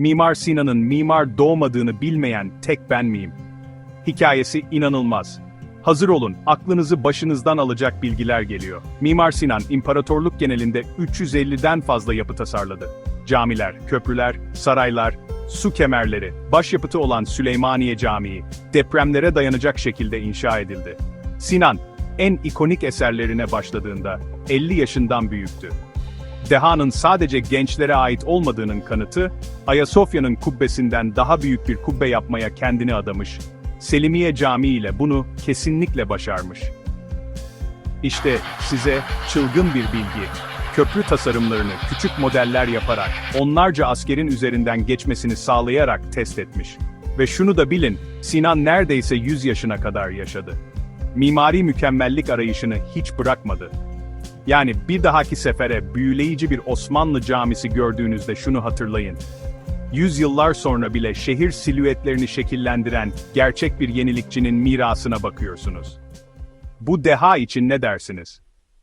Mimar Sinan'ın mimar doğmadığını bilmeyen tek ben miyim? Hikayesi inanılmaz. Hazır olun, aklınızı başınızdan alacak bilgiler geliyor. Mimar Sinan, imparatorluk genelinde 350'den fazla yapı tasarladı. Camiler, köprüler, saraylar, su kemerleri, başyapıtı olan Süleymaniye Camii, depremlere dayanacak şekilde inşa edildi. Sinan, en ikonik eserlerine başladığında 50 yaşından büyüktü. Deha'nın sadece gençlere ait olmadığının kanıtı, Ayasofya'nın kubbesinden daha büyük bir kubbe yapmaya kendini adamış. Selimiye Camii ile bunu kesinlikle başarmış. İşte size çılgın bir bilgi. Köprü tasarımlarını küçük modeller yaparak, onlarca askerin üzerinden geçmesini sağlayarak test etmiş. Ve şunu da bilin, Sinan neredeyse 100 yaşına kadar yaşadı. Mimari mükemmellik arayışını hiç bırakmadı. Yani bir dahaki sefere büyüleyici bir Osmanlı camisi gördüğünüzde şunu hatırlayın. Yüzyıllar sonra bile şehir silüetlerini şekillendiren gerçek bir yenilikçinin mirasına bakıyorsunuz. Bu deha için ne dersiniz?